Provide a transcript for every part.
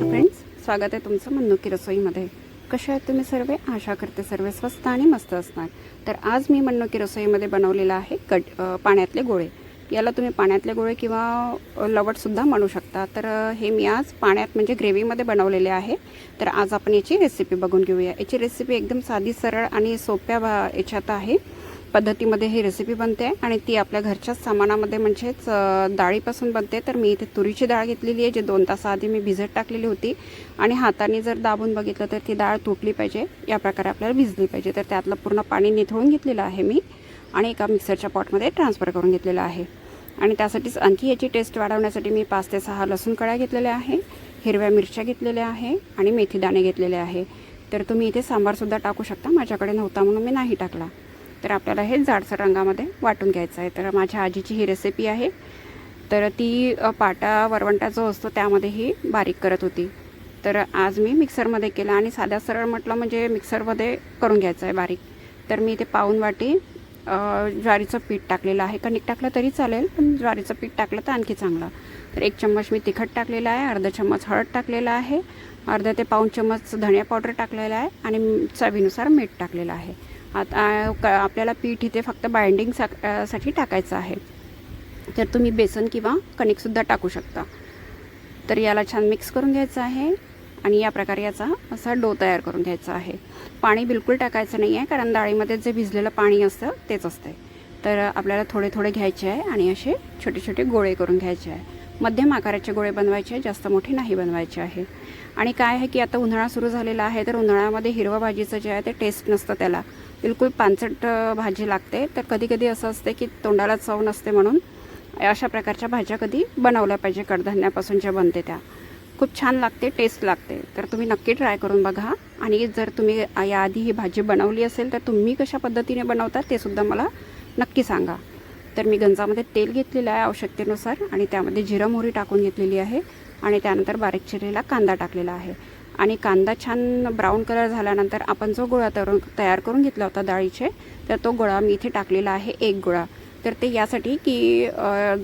नमस्कार फ्रेंड्स स्वागत आहे तुमचं मन्नुकी रसोईमध्ये. कसे आहेत तुम्ही सर्व? आशा करते सर्व स्वस्त आणि मस्त असणार. तर आज मी मन्नुकी रसोईमध्ये बनवलेलं आहे कट पाण्यातले गोळे. याला तुम्ही पाण्यातले गोळे किंवा लवटसुद्धा म्हणू शकता. तर हे मी आज पाण्यात म्हणजे ग्रेव्हीमध्ये बनवलेले आहे. तर आज आपण याची रेसिपी बघून घेऊया. याची रेसिपी एकदम साधी सरळ आणि सोप्या भा याच्यात आहे. पद्धतीमध्ये ही रेसिपी बनते आणि ती आपल्या घरच्याच सामानामध्ये म्हणजेच डाळीपासून बनते. तर मी इथे तुरीची डाळ घेतलेली आहे जी दोन तासाआधी मी भिजत टाकलेली होती. आणि हाताने जर दाबून बघितलं तर ती डाळ तुटली पाहिजे. या प्रकारे आपल्याला भिजली पाहिजे. तर त्यातलं पूर्ण पाणी निथळून घेतलेलं आहे मी आणि एका मिक्सरच्या पॉटमध्ये ट्रान्सफर करून घेतलेलं आहे. आणि त्यासाठीच आणखी याची टेस्ट वाढवण्यासाठी मी पाच ते सहा लसूण कळ्या घेतलेल्या आहे हिरव्या मिरच्या घेतलेल्या आहे आणि मेथीदाणे घेतलेले आहे. तर तुम्ही इथे सांबारसुद्धा टाकू शकता. माझ्याकडे नव्हता म्हणून मी नाही टाकला. तर आपल्याला हे जाडसर रंगामध्ये वाटून घ्यायचं आहे. तर माझ्या आजीची ही रेसिपी आहे. तर ती पाटा वरवंटा जो असतो त्यामध्ये ही बारीक करत होती. तर आज मी मिक्सरमध्ये केलं आणि साध्या सरळ म्हटलं म्हणजे मिक्सरमध्ये करून घ्यायचं आहे बारीक. तर मी इथे पाऊन वाटी ज्वारीचं पीठ टाकलेलं आहे. कणिक टाकलं तरी चालेल पण ज्वारीचं पीठ टाकलं तर आणखी चांगलं. तर एक चम्मच मी तिखट टाकलेलं आहे अर्धा चम्मच हळद टाकलेलं आहे अर्धा ते पाऊन चम्मच धनिया पावडर टाकलेला आहे आणि चवीनुसार मीठ टाकलेलं आहे. आता क आपल्याला पीठ इथे फक्त बाइंडिंग सा साठी टाकायचं आहे. तर तुम्ही बेसन किंवा कणिकसुद्धा टाकू शकता. तर याला छान मिक्स करून घ्यायचं आहे आणि या प्रकारे याचा असा डो तयार करून घ्यायचा आहे. पाणी बिलकुल टाकायचं नाही आहे कारण डाळीमध्ये जे भिजलेलं पाणी असतं तेच असते तर आपल्याला थोडे थोडे घ्यायचे आहे आणि असे छोटे छोटे गोळे करून घ्यायचे आहे. मध्यम आकाराचे गोळे बनवायचे आहे जास्त मोठे नाही बनवायचे आहे. आणि काय आहे की आता उन्हाळा सुरू झालेला आहे तर उन्हाळ्यामध्ये हिरवा भाजीचं जे आहे ते टेस्ट नसतं त्याला. बिलकुल पानसट भाजी लागते. तर कधी कधी असं असते की तोंडाला चव नसते म्हणून अशा प्रकारच्या भाज्या कधी बनवल्या पाहिजे. कडधान्यापासून ज्या बनते त्या. खूप छान लागते टेस्ट लागते. तर तुम्ही नक्की ट्राय करून बघा. आणि जर तुम्ही याआधी ही भाजी बनवली असेल तर तुम्ही कशा पद्धतीने बनवता ते सुद्धा मला नक्की सांगा. तर मी गंजामध्ये तेल घेतलेलं आहे आवश्यकतेनुसार आणि त्यामध्ये जिरं मोहरी टाकून घेतलेली आहे आणि त्यानंतर बारीक चिरलेला कांदा टाकलेला आहे. आणि कांदा छान ब्राऊन कलर झाल्यानंतर आपण जो गोळा तरून तयार करून घेतला होता डाळीचे तर तो गोळा मी इथे टाकलेला आहे एक गोळा. तर ते यासाठी की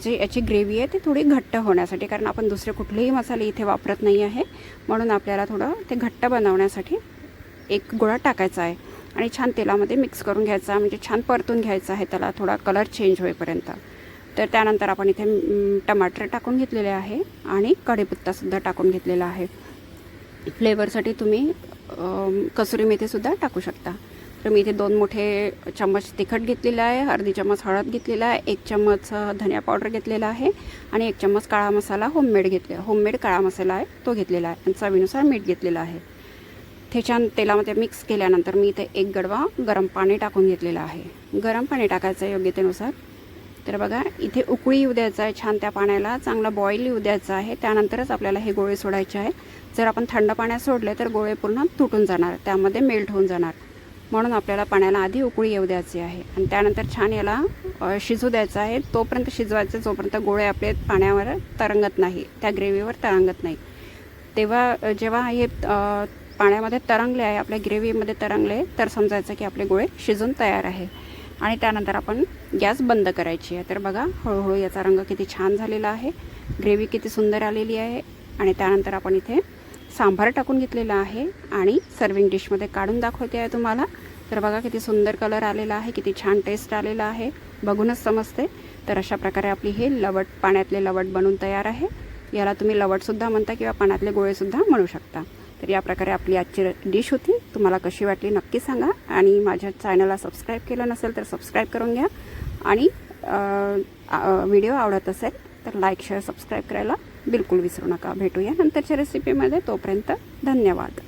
जे याची ग्रेव्ही आहे ती थोडी घट्ट होण्यासाठी कारण आपण दुसरे कुठलेही मसाले इथे वापरत नाही आहे. म्हणून आपल्याला थोडं ते घट्ट बनवण्यासाठी एक गोळा टाकायचा आहे. आणि छान तेलामध्ये मिक्स करून घ्यायचा म्हणजे छान परतून घ्यायचा आहे त्याला थोडा कलर चेंज होईपर्यंत. तर त्यानंतर आपण इथे टमाटर टाकून घेतलेले आहे आणि कढीपत्तासुद्धा टाकून घेतलेला आहे. फ्लेवरसाठी तुम्ही कसुरी मेथीसुद्धा टाकू शकता. तर मी इथे दोन मोठे चम्मच तिखट घेतलेलं आहे अर्धी चम्मच हळद घेतलेला आहे एक चम्मच धनिया पावडर घेतलेला आहे आणि एक चम्मच काळा मसाला होममेड घेतले होममेड काळा मसाला आहे तो घेतलेला आहे आणि चवीनुसार मीठ घेतलेलं आहे. ते छान तेलामध्ये मिक्स केल्यानंतर मी इथे एक गडवा गरम पाणी टाकून घेतलेलं आहे. गरम पाणी टाकायचं योग्यतेनुसार तर बघा इथे उकळी येऊ द्यायचं आहे छान त्या पाण्याला. चांगला बॉईल येऊ द्यायचं आहे. त्यानंतरच आपल्याला हे गोळे सोडायचे आहे. जर आपण थंड पाण्यात सोडले तर गोळे पूर्ण तुटून जाणार. त्यामध्ये मेल्ट होऊन जाणार. म्हणून आपल्याला पाण्याला आधी उकळी येऊ द्यायची आहे. आणि त्यानंतर छान याला शिजू द्यायचं आहे. तोपर्यंत शिजवायचं जोपर्यंत गोळे आपले पाण्यावर तरंगत नाही. त्या ग्रेव्हीवर तरंगत नाही. तेव्हा जेव्हा हे पाण्यामध्ये तरंगले आहे आपल्या ग्रेव्हीमध्ये तरंगले तर समजायचं की आपले गोळे शिजून तयार आहे. आणि त्यानंतर आपण गॅस बंद करायची आहे. तर बघा हळूहळू याचा रंग किती छान झालेला आहे. ग्रेव्ही किती सुंदर आलेली आहे. आणि त्यानंतर आपण इथे सांबार टाकून घेतलेला आहे आणि सर्विंग डिशमध्ये काढून दाखवते आहे तुम्हाला. तर बघा किती सुंदर कलर आलेला आहे किती छान टेस्ट आलेला आहे. बघूनच समजते. तर अशा प्रकारे आपली हे लवट पाण्यातले लवट बनून तयार आहे. याला तुम्ही लवटसुद्धा म्हणता किंवा पाण्यातले गोळेसुद्धा म्हणू शकता. तर या प्रकारे आपली आजची डिश होती. तुम्हाला कशी वाटली नक्की सांगा. आणि माझ्या चॅनलला सबस्क्राईब केलं नसेल तर सबस्क्राईब करून घ्या. आणि व्हिडिओ आवडत असेल तर लाईक शेअर सबस्क्राईब करायला बिलकुल विसरू नका. भेटूया नंतरच्या रेसिपीमध्ये तोपर्यंत धन्यवाद.